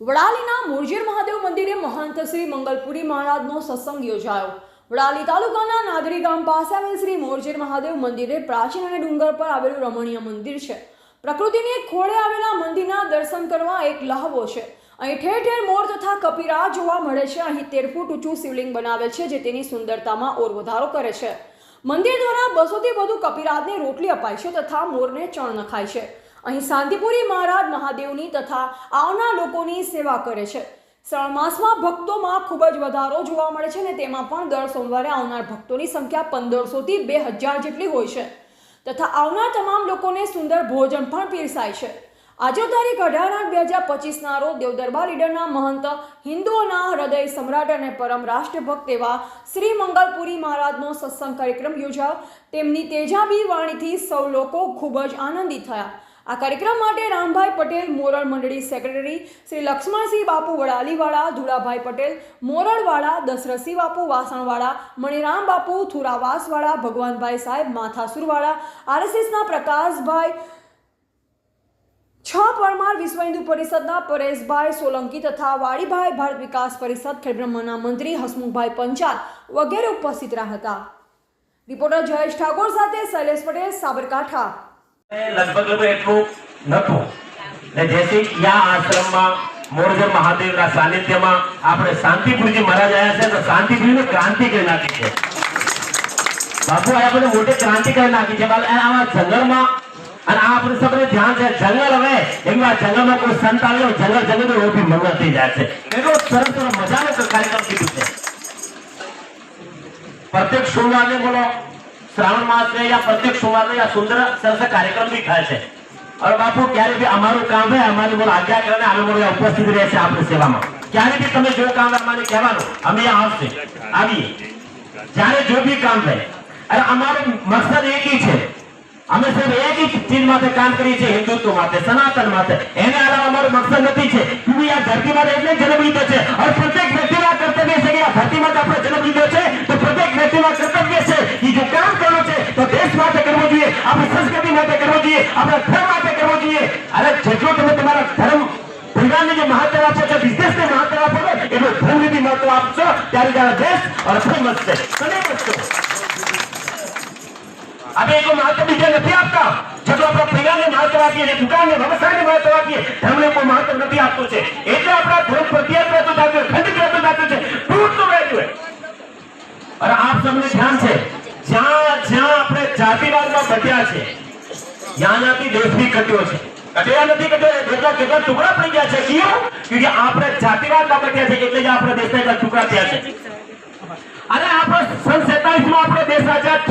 વડાલીના મોરજેર મહાદેવ મંદિરે મહંત શ્રી મંગલપુરી મહારાજનો સત્સંગ યોજાયો. વડાલી તાલુકાના નાદરી ગામ પાસે આવેલ શ્રી મોરજીર મહાદેવ મંદિરે પ્રાચીન અને ડુંગર પર આવેલું રમણીય મંદિર છે. પ્રકૃતિની ખોળે આવેલા મંદિરના દર્શન કરવા એક લહાવો છે. અહીં ઠેર ઠેર મોર તથા કપિરા જોવા મળે છે. અહીં તેર ફૂટ ઊંચું શિવલિંગ બનાવેલ છે જે તેની સુંદરતામાં ઓર વધારો કરે છે. મંદિર દ્વારા બસોથી વધુ કપિરાજને રોટલી અપાય છે તથા મોરને ચણ નખાય છે. અહીં શાંતિપુરી મહારાજ મહાદેવની તથા આવનાર લોકોની સેવા કરે છે. શ્રાવણ માસમાં ભક્તોમાં ખૂબ જ વધારો જોવા મળે છે અને તેમાં પણ દર સોમવારે આવનાર ભક્તોની સંખ્યા પંદરસોથી બે હજાર જેટલી હોય છે. તથા આવનાર તમામ લોકોને સુંદર ભોજન પણ પીરસાય છે. આજે તારીખ અઢાર આઠ બે હજાર પચીસના રોજ દેવદરબાર લીડરના મહંત હિન્દુઓના હૃદય સમ્રાટ અને પરમ રાષ્ટ્રભક્ત એવા શ્રી મંગલપુરી મહારાજનો સત્સંગ કાર્યક્રમ યોજાયો. તેમની તેજાબી વાણીથી સૌ લોકો ખૂબ જ આનંદિત થયા. આ કાર્યક્રમ માટે રામભાઈ પટેલ મોરળ મંડળી સેક્રેટરી શ્રી લક્ષ્મણસિંહ બાપુ વડાલીવાળા, ધુળાભાઈ પટેલ મોરળવાળા દશરથસિંહ બાપુ વાસણવાળા, મણિરામ બાપુ, થુરાવાસવાળા, ભગવાનભાઈ સાહેબ, માથાસુરવાળા, આરએસએસના પ્રકાશભાઈ, છ પરમાર વિશ્વ હિન્દુ પરિષદના પરેશભાઈ સોલંકી તથા વાડીભાઈ ભારત વિકાસ પરિષદ ખેડબ્રહ્મના મંત્રી હસમુખભાઈ પંચાલ વગેરે ઉપસ્થિત રહ્યા હતા. રિપોર્ટર જયેશ ઠાકોર સાથે શૈલેષ પટેલ, સાબરકાંઠા. લગભગ લગભગ એટલું નતું ને જેથી યા આશ્રમમાં મોરજર મહાદેવના સાનિધ્યમાં આપણે શાંતિપુરજી મહારાજ આવ્યા છે, તો શાંતિપુરીને ક્રાંતિ કરી નાખી છે. બાપુ આ આપણે મોટી ક્રાંતિ કરી નાખી છે. આવા જંગલમાં, અને આ આપણે સૌને ધ્યાન છે, જંગલ હવે એકવાર જંગલમાં કોઈ સંત આવ્યો જંગલ જંગલ બી મંગળ થઈ જાય છે. એટલો સરસ મજાનો કાર્યક્રમ કીધું છે. પ્રત્યેક સોમવારને બોલો શ્રાવણ માસ છે, યા પ્રત્યેક સોમવારે યા સુંદર સરસ કાર્યક્રમ બી થાય છે. અરે બાપુ, ક્યારે બી અમારું કામ હે અમારી બોલ આજ્ઞા કરે અમે બોલ ઉપસ્થિત રહે છે આપણી સેવામાં. ક્યારે બી તમે જો કામ અમારે કહેવાનું, અમે આવશે. આવીએ. જ્યારે જો બી કામ થાય. અરે અમારો મકસદ એક જ છે. અમે સર એક જ ચીજ માટે કામ કરીએ છીએ, હિન્દુત્વ માટે, સનાતન માટે. એને અલાવા અમારો મકસદ નથી છે. તું આ ધરતી માટે એટલે જન્મ લીધો છે. અને પ્રત્યેક આપણી સંસ્કૃતિ માટે કરવું જોઈએ આપણા ધર્મ માટે કરવું જોઈએ અરે જેટલો તમે તમારા ધર્મ પરિવારને જે મહત્વ આપો છો બિઝનેસને મહત્વ આપો છો એટલું ધર્મને બી મહત્વ આપશો ત્યારે તારા દેશ અને ફેમસ છે કને બચશો આપણે કોઈ મહત્વ બીજે નથી આપતા જેટલો આપણા પરિવારને મહત્વ આપીએ છીએ દુકાનને વ્યવસાયને મહત્વ આપીએ ધર્મને કોઈ મહત્વ નથી આપતું છે એટલે આપણા ધર્મ પ્રત્યે રહેતું થતું ખંડિત રહેતું થતું છે તૂટતું રહેતું હોય અને આપ સૌને ધ્યાન છે જ્યાં જ્યાં આપણે જાતિવાદમાં બચ્યા છે. ત્યાંનાથી દેશ બી કટ્યો છે. કટ્યા કટ્યો ટુકડા પડી ગયા છે કયું કે આપણે જાતિવાદમાં બચ્યા છે એટલે જ આપણે દેશના થયા છે. અરે આપણે સન 47 માં આપણો દેશ આઝાદ